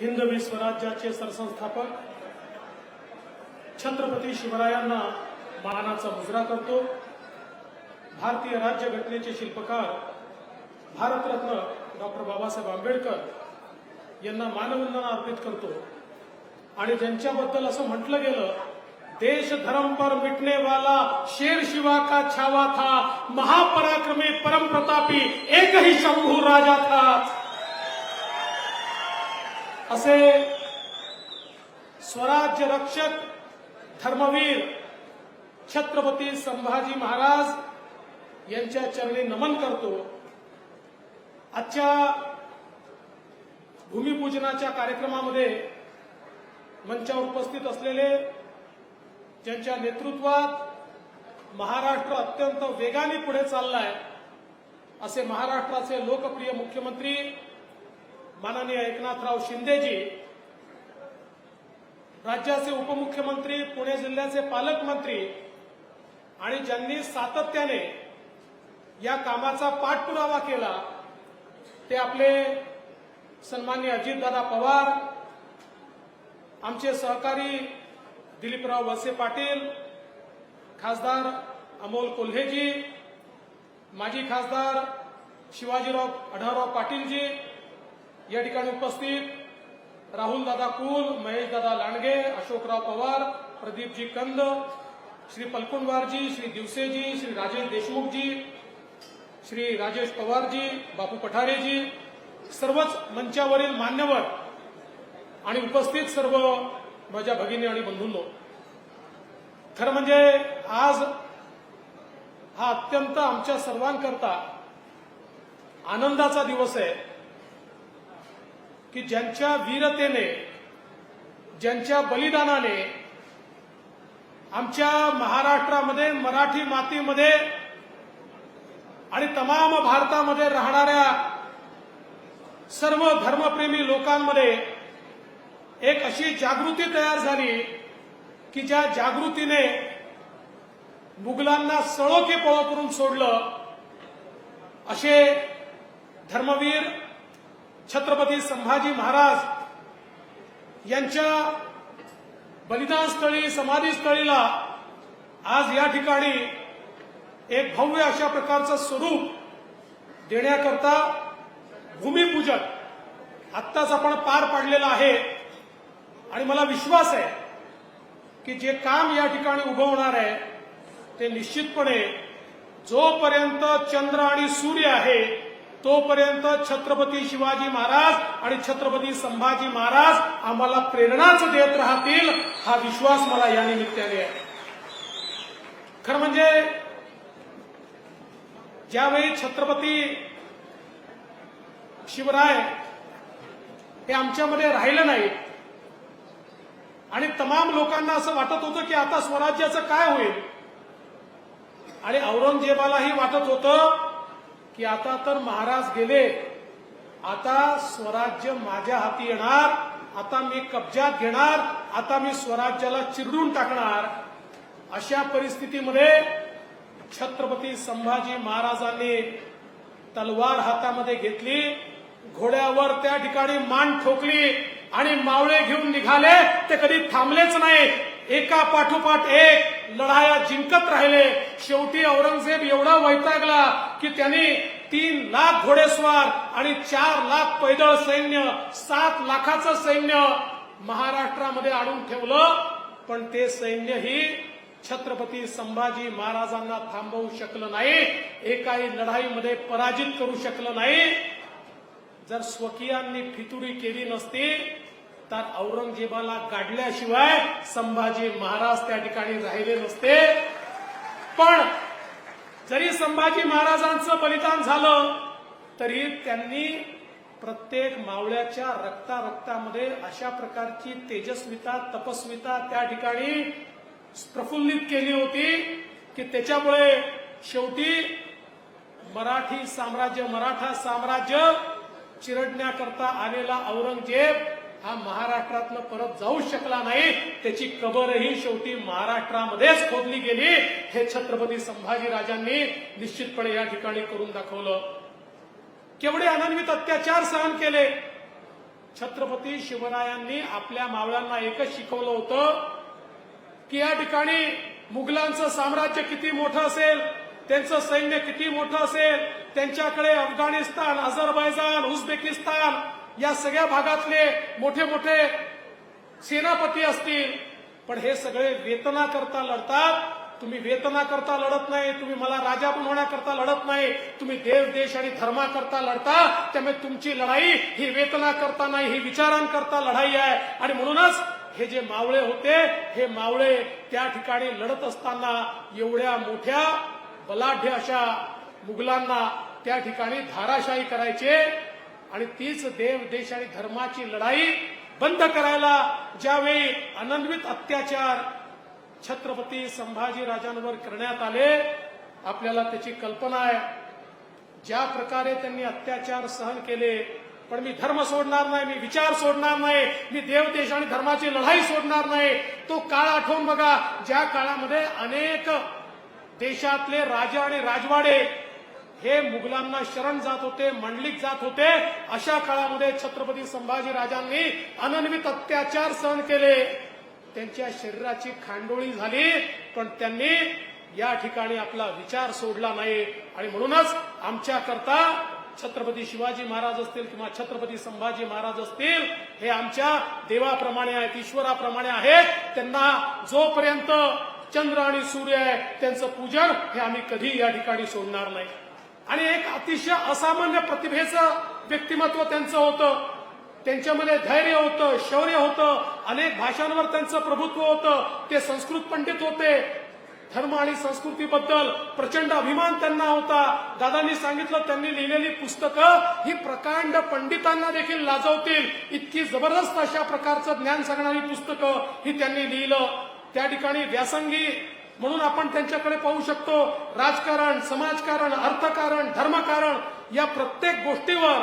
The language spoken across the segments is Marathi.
हिंदवी स्वराज्याचे सरसंस्थापक छत्रपती शिवरायांना मानाचा मुजरा करतो. भारतीय राज्यघटनेचे शिल्पकार भारतरत्न डॉक्टर बाबासाहेब आंबेडकर यांना मानवंदना अर्पित करतो. आणि ज्यांच्याबद्दल असं म्हटलं गेलं देश धर्म पर मिटने वाला शेर शिवा का छावा था महापराक्रमी परम प्रतापी एक शंभू राजा था. असे स्वराज्य रक्षक धर्मवीर छत्रपती संभाजी महाराज यांच्या चरणी नमन करतो. आजच्या भूमिपूजनाच्या कार्यक्रमामध्ये मंचावर उपस्थित असलेले ज्यांच्या नेतृत्वात महाराष्ट्र अत्यंत वेगाने पुढे चाललाय असे महाराष्ट्राचे लोकप्रिय मुख्यमंत्री माननीय एकनाथराव शिंदेजी राज्याचे उपमुख्यमंत्री पुणे जिल्ह्याचे पालकमंत्री आणि ज्यांनी सातत्याने या कामाचा पाठपुरावा केला ते आपले सन्मान्य अजितदादा पवार आमचे सहकारी दिलीपराव वसे पाटील खासदार अमोल कोल्हेजी माजी खासदार शिवाजीराव आढळराव पाटीलजी या ठिकाणी उपस्थित राहुल दादा कुल महेश दादा लांडगे अशोकराव पवार प्रदीपजी कंद श्री पलकुंडवारजी श्री दिवसेजी श्री राजेश देशमुखजी श्री राजेश पवारजी बापू पठारेजी सर्वच मंचावरील मान्यवर आणि उपस्थित सर्व माझ्या भगिनी आणि बंधूंनो. खरं म्हणजे आज हा अत्यंत आमच्या सर्वांकरता आनंदाचा दिवस आहे. की ज्यांच्या वीरतेने ज्यांच्या बलिदानाने आमच्या महाराष्ट्रामध्ये मराठी मातीमध्ये आणि तमाम भारतामध्ये राहणाऱ्या सर्व धर्मप्रेमी लोकांमध्ये एक अशी जागृती तयार झाली की ज्या जागृतीने मुघलांना सळोके पळो करून सोडलं असे धर्मवीर छत्रपती संभाजी महाराज यांच्या बलिदानस्थळी समाधीस्थळीला आज या ठिकाणी एक भव्य अशा प्रकारचं स्वरूप देण्याकरता भूमिपूजन आत्ताच आपण पार पाडलेलं आहे. आणि मला विश्वास आहे की जे काम या ठिकाणी उभं होणार आहे ते निश्चितपणे जोपर्यंत चंद्र आणि सूर्य आहे तोपर्यंत छत्रपती शिवाजी महाराज आणि छत्रपती संभाजी महाराज आम्हाला प्रेरणाच देत राहतील हा विश्वास मला या निमित्ताने आहे. खरं म्हणजे ज्यावेळी छत्रपती शिवराय हे आमच्यामध्ये राहिलं नाही आणि तमाम लोकांना असं वाटत होतं की आता स्वराज्याचं काय होईल आणि औरंगजेबालाही वाटत होतं की आता तर महाराज गेले. आता स्वराज्य माझ्या हाती येणार. आता मी कब्जात घेणार. आता मी स्वराज्याला चिरडून टाकणार. अशा परिस्थितीमध्ये छत्रपती संभाजी महाराजांनी तलवार हातामध्ये घेतली. घोड्यावर त्या ठिकाणी मान ठोकली आणि मावळे घेऊन निघाले. ते कधी थांबलेच नाही. एका पाठोपाठ एक लढाया जिंकत राहिले. शेवटी औरंगजेब एवढा वैतागला की त्यांनी तीन लाख घोडेस्वार आणि चार लाख पैदळ सैन्य सात लाखाचं सैन्य महाराष्ट्रामध्ये आणून ठेवलं. पण ते सैन्यही छत्रपती संभाजी महाराजांना थांबवू शकलं नाही. एकाही लढाईमध्ये पराजित करू शकलं नाही. जर स्वकीयांनी फितुरी केली नसती तर औरंगजेबाला काढल्याशिवाय संभाजी महाराज त्या ठिकाणी राहिले नसते. पण जरी संभाजी महाराजांचं बलिदान झालं तरी त्यांनी प्रत्येक मावळ्याच्या रक्ता रक्तामध्ये अशा प्रकारची तेजस्विता तपस्विता त्या ठिकाणी प्रफुल्लित केली होती की त्याच्यामुळे शेवटी मराठी साम्राज्य मराठा साम्राज्य चिरडण्याकरता आलेला औरंगजेब हा महाराष्ट्रातनं परत जाऊ शकला नाही. त्याची कबरही शेवटी महाराष्ट्रामध्येच खोदली गेली. हे छत्रपती संभाजीराजांनी निश्चितपणे या ठिकाणी करून दाखवलं. केवढे अनन्वित अत्याचार सहन केले. छत्रपती शिवरायांनी आपल्या मावळ्यांना एकच शिकवलं होतं की या ठिकाणी मुघलांचं साम्राज्य किती मोठं असेल त्यांचं सैन्य किती मोठं असेल त्यांच्याकडे अफगाणिस्तान अझरबैजान उझबेकिस्तान या सगळ्या भागातले मोठे मोठे सेनापती असतील. पण हे सगळे वेतना करता लढतात. तुम्ही वेतना करता लढत नाही. तुम्ही मला राजा बनवण्याकरता लढत नाही. तुम्ही देव देश आणि धर्माकरता लढता. त्यामुळे तुमची लढाई ही वेतना करता नाही ही विचारांकरता लढाई आहे. आणि म्हणूनच हे जे मावळे होते हे मावळे त्या ठिकाणी लढत असताना एवढ्या मोठ्या बलाढ्य अशा मुघलांना त्या ठिकाणी धाराशाही करायचे. आणि तीच देव देश आणि धर्माची लढाई बंद करायला ज्यावेळी अनन्वित अत्याचार छत्रपती संभाजी राजांवर करण्यात आले आपल्याला त्याची कल्पना आहे. ज्या प्रकारे त्यांनी अत्याचार सहन केले पण मी धर्म सोडणार नाही मी विचार सोडणार नाही मी देव देश आणि धर्माची लढाई सोडणार नाही. तो काळ आठवून बघा ज्या काळामध्ये अनेक देशातले राजा आणि राजवाडे हे मुघलांना शरण जात होते मंडलिक जात होते. अशा काळामध्ये छत्रपती संभाजी राजांनी अनन्वित अत्याचार सहन केले. त्यांच्या शरीराची खांडोळी झाली पण त्यांनी या ठिकाणी आपला विचार सोडला नाही. आणि म्हणूनच आमच्याकरता छत्रपती शिवाजी महाराज असतील किंवा छत्रपती संभाजी महाराज असतील हे आमच्या देवाप्रमाणे आहेत ईश्वराप्रमाणे आहेत. त्यांना जोपर्यंत चंद्र आणि सूर्य आहे त्यांचं पूजन हे आम्ही कधी या ठिकाणी सोडणार नाही. आणि एक अतिशय असामान्य प्रतिभेचं व्यक्तिमत्व त्यांचं होतं. त्यांच्यामध्ये धैर्य होतं शौर्य होतं. अनेक भाषांवर त्यांचं प्रभुत्व होतं. ते संस्कृत पंडित होते. धर्म आणि संस्कृतीबद्दल प्रचंड अभिमान त्यांना होता. दादांनी सांगितलं त्यांनी लिहिलेली पुस्तकं ही प्रकांड पंडितांना देखील लाजवतील. इतकी जबरदस्त अशा प्रकारचं ज्ञान सांगणारी पुस्तकं ही त्यांनी लिहिलं. त्या ठिकाणी व्यासंगी म्हणून आपण त्यांच्याकडे पाहू शकतो राजकारण समाजकारण अर्थकारण धर्मकारण या प्रत्येक गोष्टीवर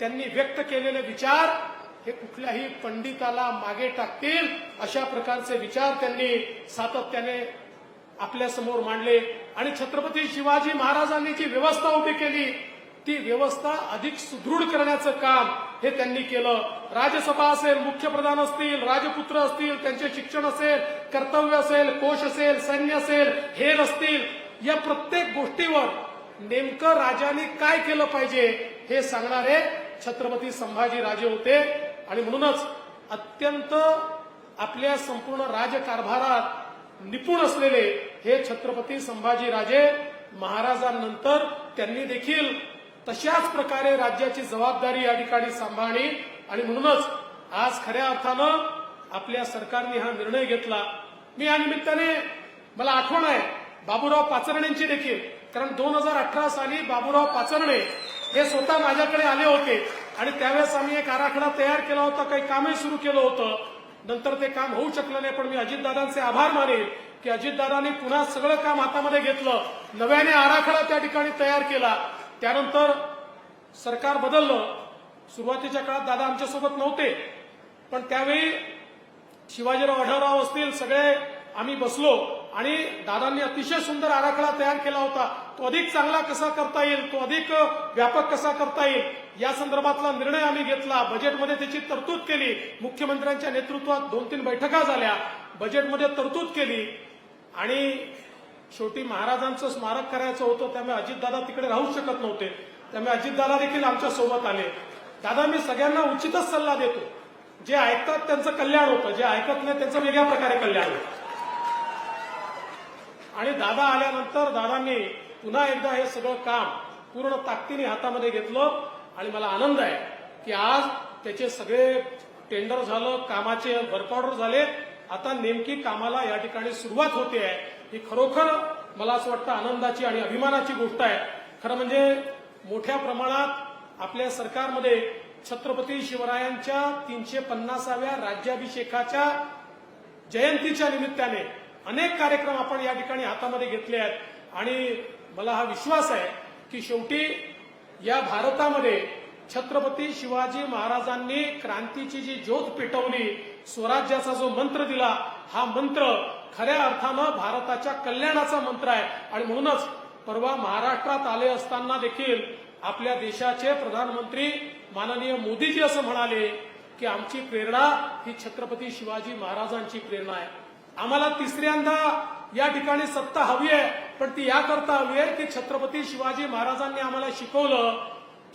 त्यांनी व्यक्त केलेले विचार हे कुठल्याही पंडिताला मागे टाकतील अशा प्रकारचे विचार त्यांनी सातत्याने आपल्यासमोर मांडले. आणि छत्रपती शिवाजी महाराजांनी जी व्यवस्था उभी केली ती व्यवस्था अधिक सुदृढ करण्याचं काम हे त्यांनी केलं. राज्यसभा असेल मुख्यप्रधान असतील राजपुत्र असतील त्यांचे शिक्षण असेल कर्तव्य असेल कोश असेल सैन्य असेल हेर असतील या प्रत्येक गोष्टीवर नेमकं राजाने काय केलं पाहिजे हे सांगणारे छत्रपती संभाजी राजे होते. आणि म्हणूनच अत्यंत आपल्या संपूर्ण राजकारभारात निपुण असलेले हे छत्रपती संभाजी राजे महाराजांनंतर त्यांनी देखील तशाच प्रकारे राज्याची जबाबदारी या ठिकाणी सांभाळली आणि म्हणूनच आज खऱ्या अर्थानं आपल्या सरकारने हा निर्णय घेतला. मी या निमित्ताने मला आठवण आहे बाबूराव पाचरणेंची देखील. कारण दोन हजार अठरा साली बाबूराव पाचरणे हे स्वतः माझ्याकडे आले होते आणि त्यावेळेस आम्ही एक आराखडा तयार केला होता काही कामही सुरू केलं होतं. नंतर ते काम होऊ शकलं नाही पण मी अजितदादांचे आभार मानेल की अजितदादांनी पुन्हा सगळं काम हातामध्ये घेतलं. नव्याने आराखडा त्या ठिकाणी तयार केला. त्यानंतर सरकार बदललं. सुरुवातीच्या काळात दादा आमच्यासोबत नव्हते. पण त्यावेळी शिवाजीराव आढळराव असतील सगळे आम्ही बसलो आणि दादांनी अतिशय सुंदर आराखडा तयार केला होता. तो अधिक चांगला कसा करता येईल तो अधिक व्यापक कसा करता येईल या संदर्भातला निर्णय आम्ही घेतला. बजेटमध्ये त्याची तरतूद केली. मुख्यमंत्र्यांच्या नेतृत्वात दोन तीन बैठका झाल्या. बजेटमध्ये तरतूद केली. आणि शेवटी महाराजांचं स्मारक करायचं होतं त्यामुळे अजितदादा तिकडे राहू शकत नव्हते. त्यामुळे अजितदादा देखील आमच्यासोबत आले. दादा मी सगळ्यांना उचितच सल्ला देतो. जे ऐकतात त्यांचं कल्याण होतं जे ऐकत नाही त्यांचं वेगळ्या प्रकारे कल्याण होतं. आणि दादा आल्यानंतर दादांनी पुन्हा एकदा हे सगळं काम पूर्ण ताकदीने हातामध्ये घेतलं आणि मला आनंद आहे की आज त्याचे सगळे टेंडर झालं कामाचे वर्कऑर्डर झाले. आता नेमकी कामाला या ठिकाणी सुरुवात होते आहे. ही खरोखर मला असं वाटतं आनंदाची आणि अभिमानाची गोष्ट आहे. खरं म्हणजे मोठ्या प्रमाणात आपल्या सरकारमध्ये छत्रपती शिवरायांच्या तीनशे पन्नासाव्या राज्याभिषेकाच्या जयंतीच्या निमित्ताने अनेक कार्यक्रम आपण या ठिकाणी हातामध्ये घेतले आहेत. आणि मला हा विश्वास आहे की शेवटी या भारतामध्ये छत्रपती शिवाजी महाराजांनी क्रांतीची जी ज्योत पेटवली स्वराज्याचा जो मंत्र दिला हा मंत्र खऱ्या अर्थानं भारताच्या कल्याणाचा मंत्र आहे. आणि म्हणूनच परवा महाराष्ट्रात आले असताना देखील आपल्या देशाचे प्रधानमंत्री माननीय मोदीजी असं म्हणाले की आमची प्रेरणा ही छत्रपती शिवाजी महाराजांची प्रेरणा आहे. आम्हाला तिसऱ्यांदा या ठिकाणी सत्ता हवी आहे पण ती याकरता हवी आहे की छत्रपती शिवाजी महाराजांनी आम्हाला शिकवलं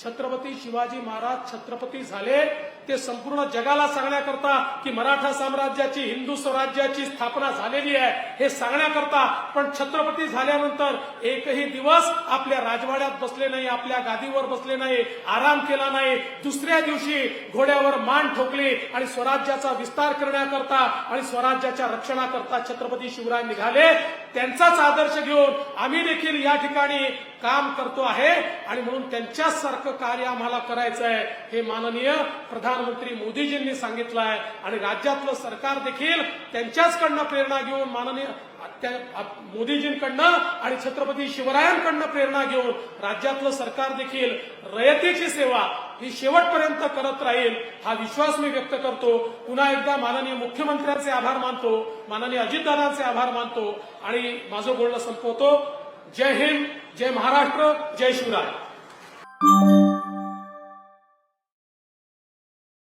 छत्रपती शिवाजी महाराज छत्रपती झाले ते संपूर्ण जगाला सांगण्याकरता की मराठा साम्राज्याची हिंदू स्वराज्याची स्थापना झालेली आहे हे सांगण्याकरता. पण छत्रपती झाल्यानंतर एकही दिवस आपल्या राजवाड्यात बसले नाही आपल्या गादीवर बसले नाही आराम केला नाही. दुसऱ्या दिवशी घोड्यावर मान ठोकली आणि स्वराज्याचा विस्तार करण्याकरता आणि स्वराज्याच्या रक्षणाकरता छत्रपती शिवराय निघाले. त्यांचाच आदर्श घेऊन आम्ही देखील या ठिकाणी काम करतो आहे आणि म्हणून त्यांच्याच सारखं कार्य आम्हाला करायचं आहे हे माननीय प्रधान प्रधानमंत्री मोदीजींनी सांगितलं आहे आणि राज्यातलं सरकार देखील त्यांच्याचकडनं प्रेरणा घेऊन माननीय मोदीजींकडनं आणि छत्रपती शिवरायांकडनं प्रेरणा घेऊन राज्यातलं सरकार देखील रयतेची सेवा ही शेवटपर्यंत करत राहील हा विश्वास मी व्यक्त करतो. पुन्हा एकदा माननीय मुख्यमंत्र्यांचे आभार मानतो माननीय अजितदादांचे आभार मानतो आणि माझं बोलणं संपवतो. जय हिंद जय महाराष्ट्र जय शिवराय.